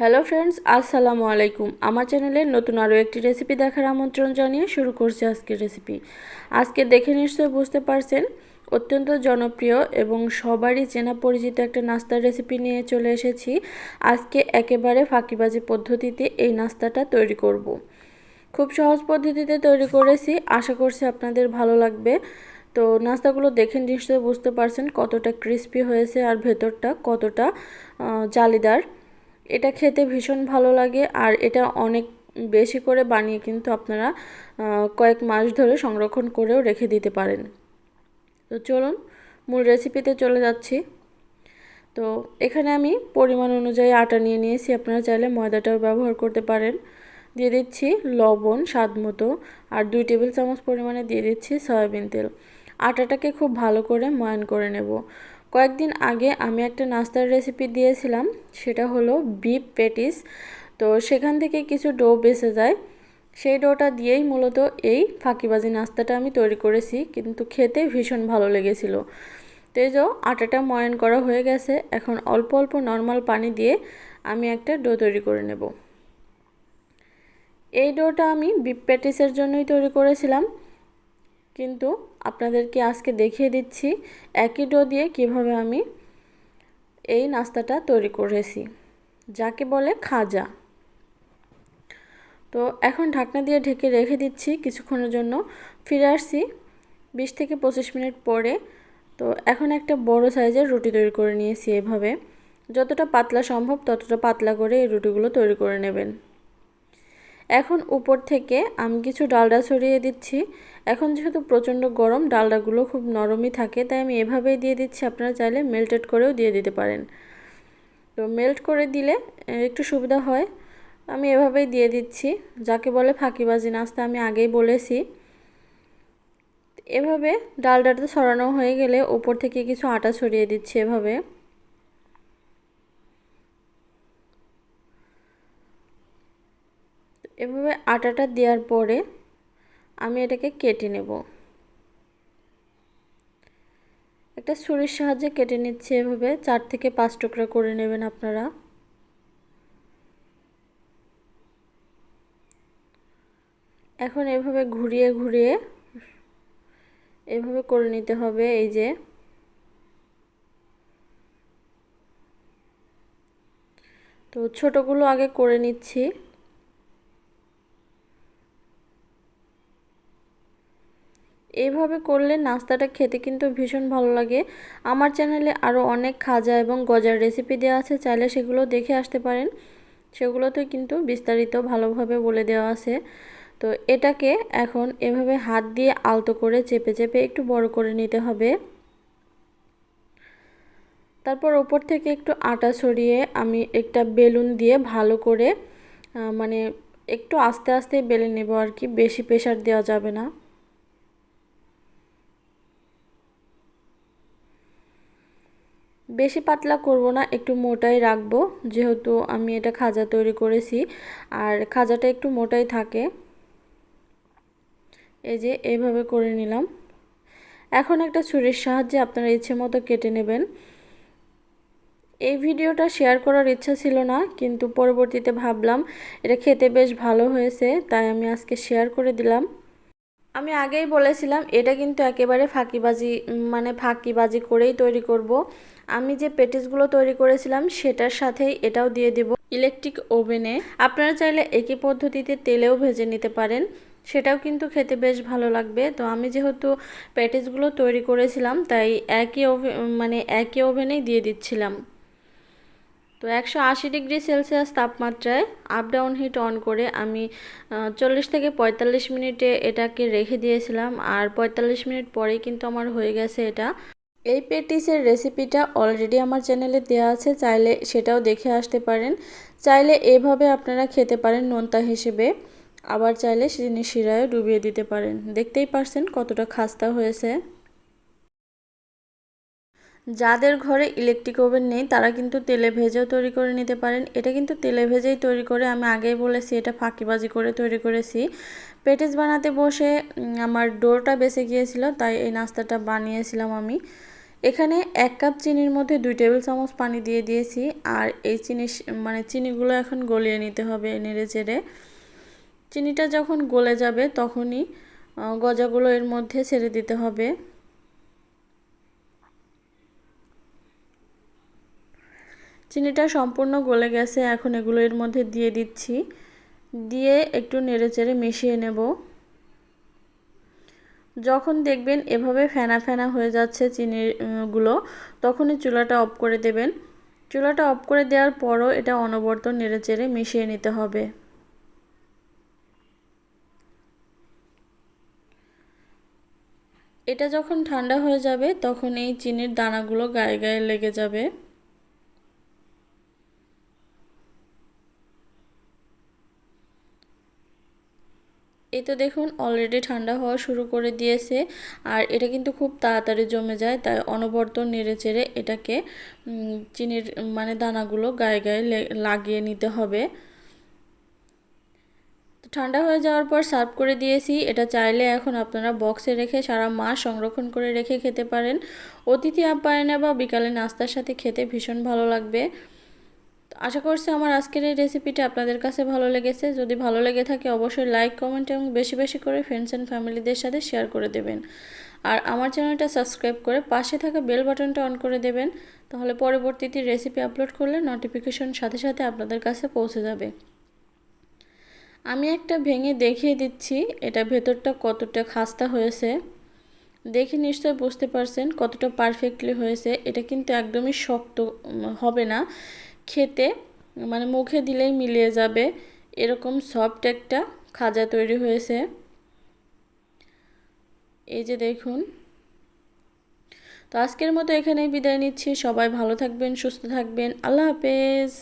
Hello friends আসসালামু আলাইকুম। আমার চ্যানেলে নতুন আরও একটি রেসিপি দেখার আমন্ত্রণ জানিয়ে শুরু করছি আজকের রেসিপি আজকে দেখে নিশ্চয়ই বুঝতে পারছেন, অত্যন্ত জনপ্রিয় এবং সবারই চেনা পরিচিত একটা নাস্তার রেসিপি নিয়ে চলে এসেছি। আজকে একেবারে ফাঁকিবাজি পদ্ধতিতে এই নাস্তাটা তৈরি করব। খুব সহজ পদ্ধতিতে তৈরি করেছি, আশা করছি আপনাদের ভালো লাগবে। তো নাস্তাগুলো দেখে নিশ্চয়ই বুঝতে পারছেন কতটা ক্রিস্পি হয়েছে আর ভেতরটা কতটা জালিদার। এটা খেতে ভীষণ ভালো লাগে আর এটা অনেক বেশি করে বানিয়ে কিন্তু আপনারা কয়েক মাস ধরে সংরক্ষণ করেও রেখে দিতে পারেন। তো চলুন, মূল রেসিপিতে চলে যাচ্ছি। তো এখানে আমি পরিমাণ অনুযায়ী আটা নিয়ে নিয়েছি, আপনারা চাইলে ময়দাটাও ব্যবহার করতে পারেন। দিয়ে দিচ্ছি লবণ স্বাদ মতো আর দুই টেবিল চামচ পরিমাণে দিয়ে দিচ্ছি সয়াবিন তেল। আটাটাকে খুব ভালো করে ময়ান করে নেব। কয়েকদিন আগে আমি একটা নাস্তার রেসিপি দিয়েছিলাম, সেটা হলো বিপ পেটিস তো সেখান থেকে কিছু ডো বেঁচে যায়। সেই ডোটা দিয়েই মূলত এই ফাঁকিবাজি নাস্তাটা আমি তৈরি করেছি, কিন্তু খেতে ভীষণ ভালো লেগেছিল। তো এই যে আটাটা ময়ন করা হয়ে গেছে, এখন অল্প অল্প নর্মাল পানি দিয়ে আমি একটা ডো তৈরি করে নেব। এই ডোটা আমি বিপ প্যাটিসের জন্যই তৈরি করেছিলাম। কিন্তু আপনাদেরকে আজকে দেখিয়ে দিচ্ছি একই ডো দিয়ে কীভাবে আমি এই নাস্তাটা তৈরি করেছি। যাকে বলে খাজা। তো এখন ঢাকনা দিয়ে ঢেকে রেখে দিচ্ছি কিছুক্ষণের জন্য। ফিরে আসছি বিশ থেকে পঁচিশ মিনিট পরে। তো এখন একটা বড় সাইজের রুটি তৈরি করে নিয়েছি এভাবে। যতটা পাতলা সম্ভব ততটা পাতলা করে এই রুটিগুলো তৈরি করে নেবেন। এখন উপর থেকে আমি কিছু ডালডা ছড়িয়ে দিচ্ছি। এখন যেহেতু প্রচণ্ড গরম, ডালডাগুলো খুব নরমই থাকে, তাই আমি এভাবেই দিয়ে দিচ্ছি। আপনারা চাইলে মেল্টেড করেও দিয়ে দিতে পারেন। তো মেল্ট করে দিলে একটু সুবিধা হয়। আমি এভাবেই দিয়ে দিচ্ছি। যাকে বলে ফাঁকিবাজি নাস্তা আমি আগেই বলেছি। এভাবে ডালডাটা ছড়ানো হয়ে গেলে উপর থেকে কিছু আটা ছড়িয়ে দিচ্ছি এভাবে। এভাবে আটাটা দেওয়ার পরে আমি এটাকে কেটে নেব। একটা ছুরির সাহায্যে কেটে নিচ্ছি এভাবে, চার থেকে পাঁচ টুকরা করে নেবেন আপনারা। এখন এভাবে ঘুরিয়ে ঘুরিয়ে এভাবে করে নিতে হবে, এই যে। তো ছোটোগুলো আগে করে নিচ্ছি। এইভাবে করলে নাস্তাটা খেতে কিন্তু ভীষণ ভালো লাগে। আমার চ্যানেলে আরও অনেক খাজা এবং গজার রেসিপি দেওয়া আছে, চাইলে সেগুলো দেখে আসতে পারেন। সেগুলোতে কিন্তু বিস্তারিত ভালোভাবে বলে দেওয়া আছে। তো এটাকে এখন এভাবে হাত দিয়ে আলতো করে চেপে চেপে একটু বড় করে নিতে হবে। তারপর ওপর থেকে একটু আটা ছড়িয়ে আমি একটা বেলুন দিয়ে ভালো করে মানে একটু আস্তে আস্তে বেলে নেব আর কি, বেশি প্রেশার দেওয়া যাবে না। বেশি পাতলা করব না, একটু মোটাই রাখব। যেহেতু আমি এটা খাজা তৈরি করেছি, আর খাজাটা একটু মোটাই থাকে। এই যে এইভাবে করে নিলাম। এখন একটা ছুরির সাহায্যে আপনারা ইচ্ছে মতো কেটে নেবেন। এই ভিডিওটা শেয়ার করার ইচ্ছা ছিল না, কিন্তু পরবর্তীতে ভাবলাম, এটা খেতে বেশ ভালো হয়েছে, তাই আমি আজকে শেয়ার করে দিলাম। আমি আগেই বলেছিলাম, এটা কিন্তু একেবারে ফাঁকিবাজি মানে ফাঁকিবাজি করেই তৈরি করব। আমি যে পেটিসগুলো তৈরি করেছিলাম, সেটার সাথেই এটাও দিয়ে দেব ইলেকট্রিক ওভেনে। আপনারা চাইলে একই পদ্ধতিতে তেলেও ভেজে নিতে পারেন। সেটাও কিন্তু খেতে বেশ ভালো লাগবে। তো আমি যেহেতু প্যাটিসগুলো তৈরি করেছিলাম, তাই একই ওভেন মানে একই ওভেনেই দিয়ে দিচ্ছিলাম। তো একশো আশি ডিগ্রি সেলসিয়াস তাপমাত্রায় আপ ডাউন হিট অন করে আমি চল্লিশ থেকে পঁয়তাল্লিশ মিনিটে এটাকে রেখে দিয়েছিলাম। আর পঁয়তাল্লিশ মিনিট পরেই কিন্তু আমার হয়ে গেছে এটা। এই পেটিসের রেসিপিটা অলরেডি আমার চ্যানেলে দেওয়া আছে, চাইলে সেটাও দেখে আসতে পারেন। চাইলে এভাবে আপনারা খেতে পারেন নোনতা হিসেবে। আবার চাইলে চিনি শিরায় ডুবিয়ে দিতে পারেন। দেখতেই পারছেন কতটা খাস্তা হয়েছে। যাদের ঘরে ইলেকট্রিক ওভেন নেই, তারা কিন্তু তেলে ভেজেও তৈরি করে নিতে পারেন। এটা কিন্তু তেলে ভেজেই তৈরি করে আমি আগেই বলেছি, এটা ফাঁকিবাজি করে তৈরি করেছি। পেটিস বানাতে বসে আমার ডোরটা বেঁচে গিয়েছিল, তাই এই নাস্তাটা বানিয়েছিলাম আমি। এখানে এক কাপ চিনির মধ্যে দুই টেবিল চামচ পানি দিয়ে দিয়েছি, আর এই চিনি মানে চিনিগুলো এখন গলিয়ে নিতে হবে নেড়ে চেড়ে। চিনিটা যখন গলে যাবে, তখনই গজাগুলো এর মধ্যে ছেড়ে দিতে হবে। চিনিটা সম্পূর্ণ গলে গেছে, এখন এগুলো এর মধ্যে দিয়ে দিচ্ছি। দিয়ে একটু নেড়েচেড়ে মিশিয়ে নেব। যখন দেখবেন এভাবে ফেনা ফেনা হয়ে যাচ্ছে চিনিগুলো তখনই চুলাটা অফ করে দেবেন। চুলাটা অফ করে দেওয়ার পরও এটা অনবরত নেড়েচেড়ে মিশিয়ে নিতে হবে। এটা যখন ঠান্ডা হয়ে যাবে, তখন এই চিনির দানাগুলো গায়ে গায়ে লেগে যাবে। এই তো দেখুন অলরেডি ঠান্ডা হওয়া শুরু করে দিয়েছে। আর এটা কিন্তু খুব তাড়াতাড়ি জমে যায়, তাই অনবর্ত নেড়ে চেড়ে এটাকে চিনির মানে দানাগুলো গায়ে গায়ে লাগিয়ে নিতে হবে। ঠান্ডা হয়ে যাওয়ার পর সার্ভ করে দিয়েছি। এটা চাইলে এখন আপনারা বক্সে রেখে সারা মাস সংরক্ষণ করে রেখে খেতে পারেন। অতিথি আপ্যায়নে বা বিকালে নাস্তার সাথে খেতে ভীষণ ভালো লাগবে। আশা করছি আমার আজকের এই রেসিপিটা আপনাদের কাছে ভালো লেগেছে। যদি ভালো লেগে থাকে, অবশ্যই লাইক কমেন্ট এবং বেশি বেশি করে ফ্রেন্ডস অ্যান্ড ফ্যামিলিদের সাথে শেয়ার করে দেবেন। আর আমার চ্যানেলটা সাবস্ক্রাইব করে পাশে থাকা বেল বাটনটা অন করে দেবেন, তাহলে পরবর্তীতে রেসিপি আপলোড করলে নোটিফিকেশন সাথে সাথে আপনাদের কাছে পৌঁছে যাবে। আমি একটা ভেঙে দেখিয়ে দিচ্ছি, এটা ভেতরটা কতটা খাস্তা হয়েছে। দেখে নিশ্চয় বুঝতে পারছেন কতটা পারফেক্টলি হয়েছে। এটা কিন্তু একদমই শক্ত হবে না। খেতে মানে মুখে দিলেই মিলিয়ে যাবে। এরকম সফট একটা খাজা তৈরি হয়েছে। এই যে দেখুন। তো আজকের মতো এখানেই বিদায় নিচ্ছি। সবাই ভালো থাকবেন, সুস্থ থাকবেন। আল্লাহ হাফেজ।